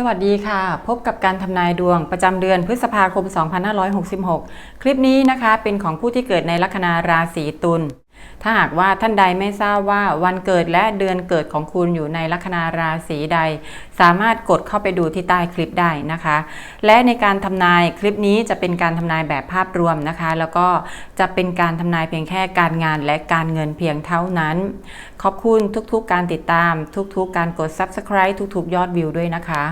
สวัสดีค่ะ พบกับการทำนายดวงประจำเดือนพฤษภาคม 2566 คลิปนี้นะคะเป็นของผู้ที่เกิดในลัคนาราศีตุล ถ้าหากว่าท่านใดไม่ทราบว่าวันเกิดและเดือนเกิดของคุณอยู่ในลัคนาราศีใด สามารถกดเข้าไปดูที่ใต้คลิปได้นะคะ และในการทำนายคลิปนี้จะเป็นการทำนายแบบภาพรวมนะคะ แล้วก็จะเป็นการทำนายเพียงแค่การงานและการเงินเพียงเท่านั้น ขอบคุณทุกๆการติดตาม ทุกๆ การกด Subscribe ทุกๆ ยอดวิวด้วยนะคะ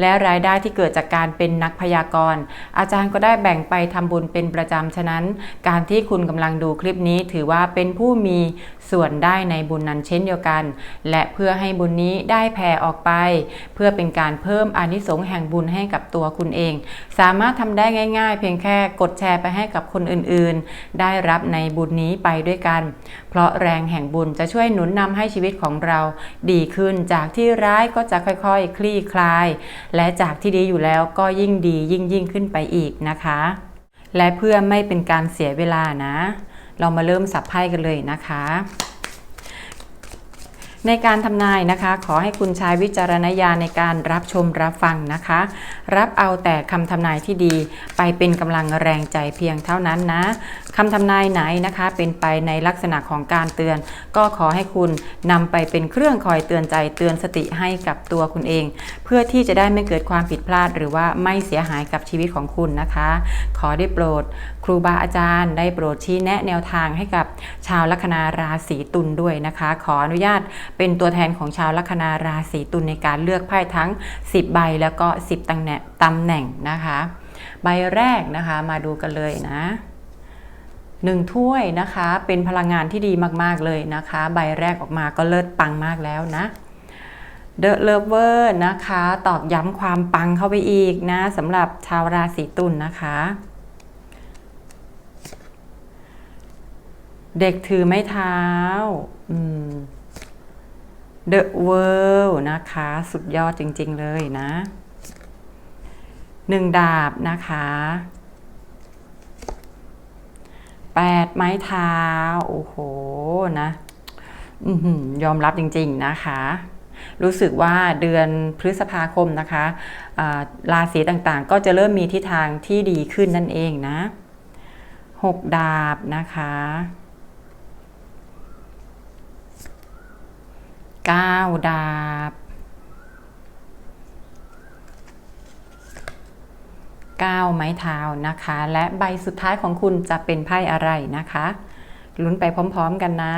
และรายได้ที่เกิดจากการเป็นนักพยากรณ์ อาจารย์ก็ได้แบ่งไปทำบุญเป็นประจำฉะนั้น การที่คุณกำลังดูคลิปนี้ถือว่าเป็นผู้มีส่วนได้ในบุญนั้นเช่นเดียวกัน และเพื่อให้บุญนี้ได้แผ่ออกไปเพื่อเป็นการเพิ่มอานิสงส์แห่งบุญให้กับตัวคุณเอง สามารถทำได้ง่าย ๆ เพียงแค่กดแชร์ไปให้กับคนอื่นๆ ได้รับในบุญนี้ไปด้วยกัน เพราะแรงแห่งบุญจะช่วยหนุนนำให้ชีวิตของเราดีขึ้นจากที่ร้ายก็จะค่อยๆ คลี่คลาย และจากที่ดีอยู่แล้วก็ยิ่งดียิ่งยิ่งขึ้นไปอีกนะคะ และเพื่อไม่เป็นการเสียเวลานะ เรามาเริ่มสับไพ่กันเลยนะคะ ในการทำนายนะคะ ขอให้คุณใช้วิจารณญาณในการรับชมรับฟังนะคะ รับเอาแต่คำทำนายที่ดี ไปเป็นกำลังแรงใจเพียงเท่านั้นนะ คำทำนายไหนนะคะ เป็นไปในลักษณะของการเตือน ก็ขอให้คุณนำไปเป็นเครื่องคอยเตือนใจเตือนสติให้กับตัวคุณเอง เพื่อที่จะได้ไม่เกิดความผิดพลาด หรือว่าไม่เสียหายกับชีวิตของคุณนะคะ ขอได้โปรด ครูบาอาจารย์ได้โปรดชี้แนะแนวทางให้กับชาวลัคนาราศีตุลด้วยนะคะ ขออนุญาตเป็นตัวแทนของชาวลัคนาราศีตุลในการเลือกไพ่ทั้ง 10 ใบแล้วก็ 10ตำแหน่งตำแหน่งนะคะ ใบแรกนะคะมาดูกันเลยนะ หนึ่งถ้วยนะคะ เป็นพลังงานที่ดีมากๆเลยนะคะ ใบแรกออกมาก็เลิศปังมากแล้วนะ The Lover นะคะ ตอกย้ำความปังเข้าไปอีกนะสำหรับชาวราศีตุลนะคะ เด็กถือไม้เท้า The World นะคะ สุดยอดจริง ๆ เลยนะหนึ่งดาบนะคะ แปดไม้เท้า โอ้โหนะยอมรับจริง ๆนะคะ รู้สึกว่าเดือนพฤษภาคมนะคะราศีต่างๆ ก็จะเริ่มมีทิศทางที่ดีขึ้นนั่นเองนะหกดาบนะคะเก้าดาบ 9 ไม้เท้านะคะ และใบสุดท้ายของคุณจะเป็นไพ่อะไรนะคะลุ้นไปพร้อมๆกันนะ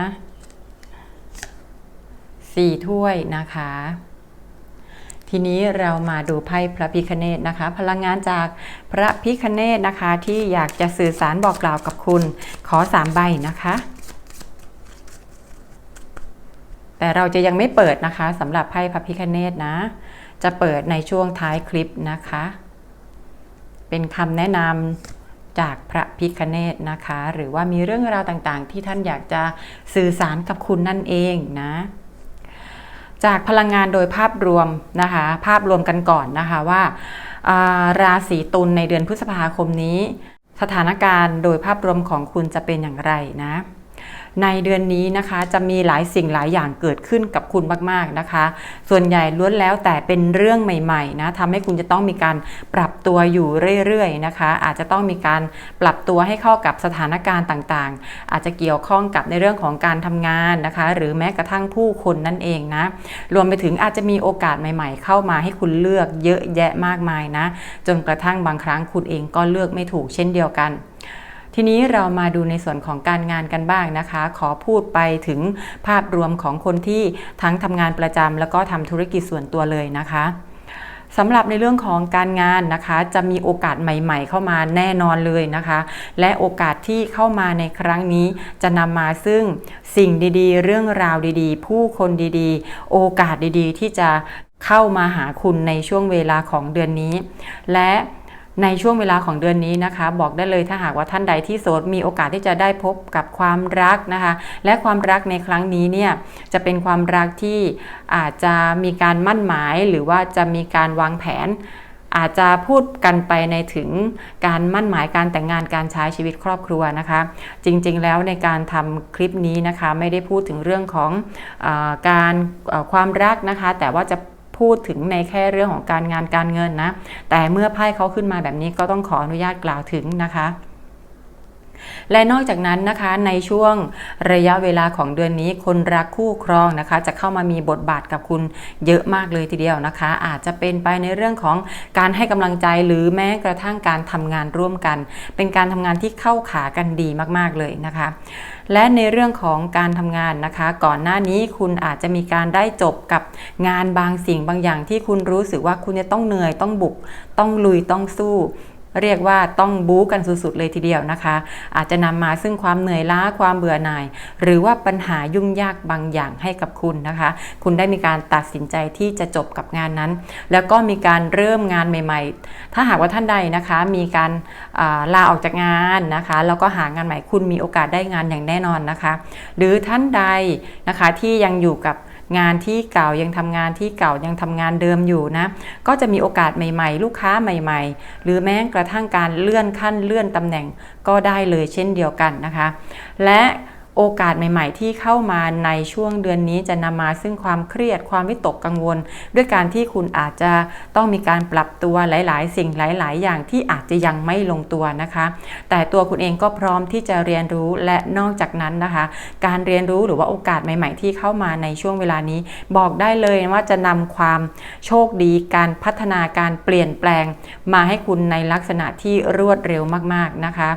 สี่ถ้วยนะคะ ทีนี้เรามาดูไพ่พระพิคเนตนะคะ พลังงานจากพระพิคเนตนะคะที่อยากจะสื่อสารบอกกล่าวกับคุณ ขอสามใบนะคะแต่เราจะยังไม่เปิดนะคะสำหรับไพ่พระพิคเนตนะ จะเปิดในช่วงท้ายคลิปนะคะ เป็นคำแนะนำจากพระพิคเนตนะคะ หรือว่ามีเรื่องราวต่างๆ ที่ท่านอยากจะสื่อสารกับคุณนั่นเองนะจากพลังงานโดยภาพรวมนะคะ ภาพรวมกันก่อนนะคะว่าราศีตุลในเดือนพฤษภาคมนี้ สถานการณ์โดยภาพรวมของคุณจะเป็นอย่างไรนะ ในเดือนนี้นะคะจะมีหลายสิ่งหลายอย่างเกิดขึ้นกับคุณมากๆนะคะ ส่วนใหญ่ล้วนแล้วแต่เป็นเรื่องใหม่ๆนะทำให้คุณจะต้องมีการปรับตัวอยู่เรื่อยๆนะคะ อาจจะต้องมีการปรับตัวให้เข้ากับสถานการณ์ต่างๆ อาจจะเกี่ยวข้องกับในเรื่องของการทำงานนะคะ หรือแม้กระทั่งผู้คนนั่นเองนะรวมไปถึงอาจจะมีโอกาสใหม่ ๆ เข้ามาให้คุณเลือกเยอะแยะมากมายนะ จนกระทั่งบางครั้งคุณเองก็เลือกไม่ถูกเช่นเดียวกัน ทีนี้เรามาดูในส่วนของการงานกันบ้างนะคะ ขอพูดไปถึงภาพรวมของคนที่ทั้งทำงานประจำแล้วก็ทำธุรกิจส่วนตัวเลยนะคะสำหรับในเรื่องของการงานนะคะ จะมีโอกาสใหม่ ๆ เข้ามาแน่นอนเลยนะคะ และโอกาสที่เข้ามาในครั้งนี้จะนำมาซึ่งสิ่งดีๆ เรื่องราวดีๆ ผู้คนดีๆ โอกาสดีๆ ที่จะเข้ามาหาคุณในช่วงเวลาของเดือนนี้ และ ในช่วงเวลาของเดือนนี้นะคะ บอกได้เลยถ้าหากว่าท่านใดที่โสดมีโอกาสที่จะได้พบกับความรักนะคะ และความรักในครั้งนี้เนี่ยจะเป็นความรักที่อาจจะมีการมั่นหมายหรือว่าจะมีการวางแผน อาจจะพูดกันไปในถึงการมั่นหมายการแต่งงานการใช้ชีวิตครอบครัวนะคะ จริงๆแล้วในการทำคลิปนี้นะคะ ไม่ได้พูดถึงเรื่องของอการความรักนะคะ แต่ว่าจะ พูดถึงในแค่เรื่องของการงานการเงินนะ แต่เมื่อไพ่เขาขึ้นมาแบบนี้ก็ต้องขออนุญาตกล่าวถึงนะคะ และนอกจากนั้นนะคะในช่วงระยะเวลาของเดือนนี้คนรักคู่ครองนะคะ จะเข้ามามีบทบาทกับคุณเยอะมากเลยทีเดียวนะคะ อาจจะเป็นไปในเรื่องของการให้กำลังใจหรือแม้กระทั่งการทำงานร่วมกัน เป็นการทำงานที่เข้าขากันดีมากๆเลยนะคะ และในเรื่องของการทำงานนะคะ ก่อนหน้านี้คุณอาจจะมีการได้จบกับงานบางสิ่งบางอย่างที่คุณรู้สึกว่าคุณจะต้องเหนื่อยต้องบุก ต้องลุยต้องสู้ เรียกว่าต้องบู๊กันสุดๆเลยทีเดียวนะคะ อาจจะนำมาซึ่งความเหนื่อยล้าความเบื่อหน่าย หรือว่าปัญหายุ่งยากบางอย่างให้กับคุณนะคะ คุณได้มีการตัดสินใจที่จะจบกับงานนั้น แล้วก็มีการเริ่มงานใหม่ ๆ ถ้าหากว่าท่านใดนะคะมีการาลาออกจากงานนะคะแล้วก็หางานใหม่คุณมีโอกาสได้งานอย่างแน่นอนนะคะ หรือท่านใดนะคะที่ยังอยู่กับ งานที่เก่ายังทำงานที่เก่ายังทำงานเดิมอยู่นะ ก็จะมีโอกาสใหม่ ๆ ลูกค้าใหม่ ๆ หรือแม้กระทั่งการเลื่อนขั้นเลื่อนตำแหน่งก็ได้เลยเช่นเดียวกันนะคะ และ โอกาสใหม่ ๆ ที่เข้ามาในช่วงเดือนนี้จะนำมาซึ่งความเครียดความวิตกกังวล ด้วยการที่คุณอาจจะต้องมีการปรับตัวหลาย ๆ สิ่งหลาย ๆ อย่างที่อาจจะยังไม่ลงตัวนะคะ แต่ตัวคุณเองก็พร้อมที่จะเรียนรู้และนอกจากนั้นนะคะ การเรียนรู้หรือว่าโอกาสใหม่ ๆ ที่เข้ามาในช่วงเวลานี้ บอกได้เลยว่าจะนำความโชคดีการพัฒนาการเปลี่ยนแปลง มาให้คุณในลักษณะที่รวดเร็วมาก ๆ นะคะ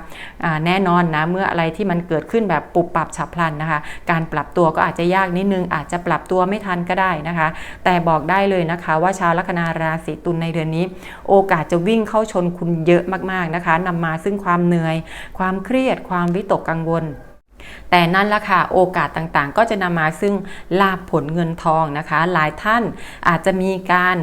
แน่นอนนะเมื่ออะไรที่มันเกิดขึ้นแบบปุบปับฉับพลันนะคะ การปรับตัวก็อาจจะยากนิดนึง อาจจะปรับตัวไม่ทันก็ได้นะคะ แต่บอกได้เลยนะคะว่าชาวลัคนาราศีตุลในเดือนนี้ โอกาสจะวิ่งเข้าชนคุณเยอะมากๆนะคะนำมาซึ่งความเหนื่อย ความเครียด ความวิตกกังวล แต่นั่นละค่ะโอกาสต่างๆ ก็จะนำมาซึ่งลาบผลเงินทองนะคะ หลายท่านอาจจะมีการ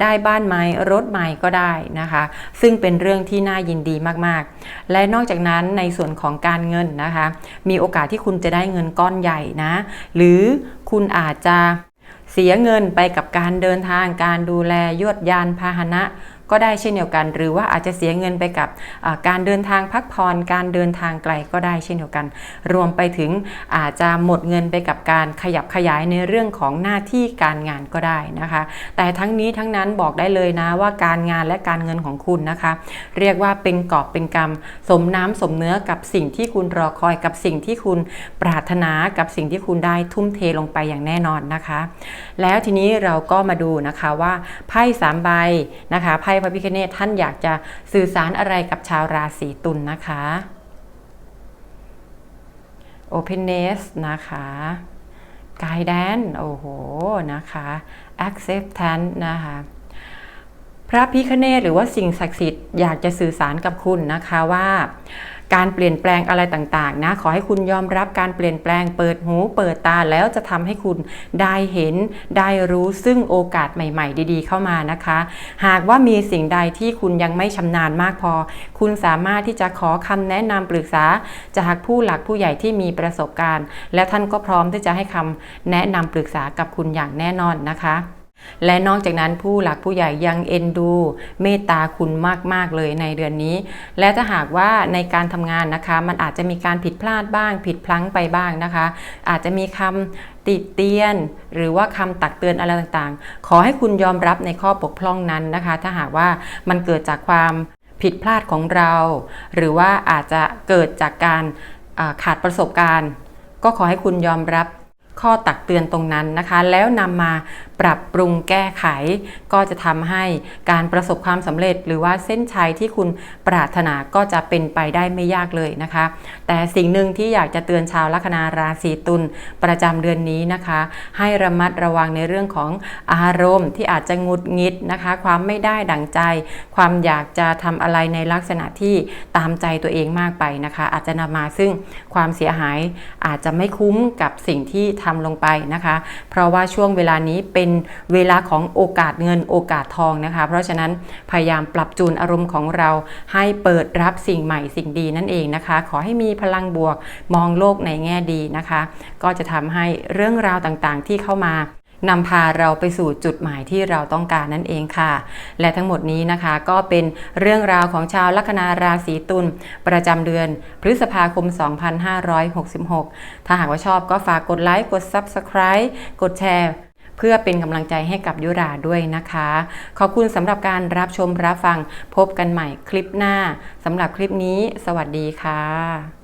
ได้บ้านใหม่รถใหม่ก็ได้นะคะ ซึ่งเป็นเรื่องที่น่ายินดีมากๆ และนอกจากนั้นในส่วนของการเงินนะคะ มีโอกาสที่คุณจะได้เงินก้อนใหญ่นะ หรือคุณอาจจะเสียเงินไปกับการเดินทางการดูแลยวดยานพาหนะ ก็ได้เช่นเดียวกัน หรือว่าอาจจะเสียเงินไปกับการเดินทางพักผ่อนการเดินทางไกลก็ได้เช่นเดียวกัน รวมไปถึงอาจจะหมดเงินไปกับการขยับขยายในเรื่องของหน้าที่การงานก็ได้นะคะ แต่ทั้งนี้ทั้งนั้นบอกได้เลยนะว่าการงานและการเงินของคุณนะคะ เรียกว่าเป็นกอบเป็นกรรม สมน้ำสมเนื้อกับสิ่งที่คุณรอคอยกับสิ่งที่คุณปรารถนากับสิ่งที่คุณได้ทุ่มเทลงไปอย่างแน่นอนนะคะ แล้วทีนี้เราก็มาดูนะคะว่าไพ่สามใบนะคะไพ่พระพิคเนตท่านอยากจะสื่อสารอะไรกับชาวราศีตุลนนะคะ openness นะคะ guidance โอ้โห นะคะ acceptance นะคะพระพิคเนตหรือว่าสิ่งศักดิ์สิทธิ์อยากจะสื่อสารกับคุณนะคะว่า การเปลี่ยนแปลงอะไรต่างๆนะขอให้คุณยอมรับการเปลี่ยนแปลงเปิดหูเปิดตาแล้วจะทำให้คุณได้เห็นได้รู้ซึ่งโอกาสใหม่ ๆ ดีๆ เข้ามานะคะ หากว่ามีสิ่งใดที่คุณยังไม่ชำนาญมากพอ คุณสามารถที่จะขอคำแนะนำปรึกษา จากผู้หลักผู้ใหญ่ที่มีประสบการณ์ และท่านก็พร้อมที่จะให้คำแนะนำปรึกษากับคุณอย่างแน่นอนนะคะ และนอกจากนั้นผู้หลักผู้ใหญ่ยังเอ็นดู เมตตาคุณมาก ๆ เลยในเดือนนี้ และถ้าหากว่าในการทำงานนะคะ มันอาจจะมีการผิดพลาดบ้าง ผิดพลั้งไปบ้างนะคะ อาจจะมีคำติเตียน หรือว่าคำตักเตือนอะไรต่างๆ ขอให้คุณยอมรับในข้อบกพร่องนั้นนะคะ ถ้าหากว่ามันเกิดจากความผิดพลาดของเรา หรือว่าอาจจะเกิดจากการขาดประสบการณ์ ก็ขอให้คุณยอมรับข้อตักเตือนตรงนั้นนะคะ แล้วนำมา ปรับปรุงแก้ไข ก็จะทำให้การประสบความสำเร็จ หรือว่าเส้นชัยที่คุณปรารถนาก็จะเป็นไปได้ไม่ยากเลยนะคะ แต่สิ่งหนึ่งที่อยากจะเตือนชาวลัคนาราศีตุลประจำเดือนนี้นะคะ ให้ระมัดระวังในเรื่องของอารมณ์ที่อาจจะงุดงิดนะคะ ความไม่ได้ดั่งใจ ความอยากจะทำอะไรในลักษณะที่ตามใจตัวเองมากไปนะคะ อาจจะนำมาซึ่งความเสียหายอาจจะไม่คุ้มกับสิ่งที่ทำลงไปนะคะ เพราะว่าช่วงเวลานี้เป็นเป็นเวลาของโอกาสเงินโอกาสทองนะคะ เพราะฉะนั้นพยายามปรับจูนอารมณ์ของเราให้เปิดรับสิ่งใหม่สิ่งดีนั่นเองนะคะ ขอให้มีพลังบวกมองโลกในแง่ดีนะคะ ก็จะทำให้เรื่องราวต่างๆ ที่เข้ามานำพาเราไปสู่จุดหมายที่เราต้องการนั่นเองค่ะ และทั้งหมดนี้นะคะก็เป็นเรื่องราวของชาวลัคนาราศีตุลประจำเดือนพฤษภาคม 2566 ถ้าหากว่าชอบก็ฝากกดไลค์ กด Subscribe กดแชร์ เพื่อเป็นกำลังใจให้กับยุราด้วยนะคะ ขอบคุณสำหรับการรับชมรับฟังพบกันใหม่คลิปหน้าสำหรับคลิปนี้ สวัสดีค่ะ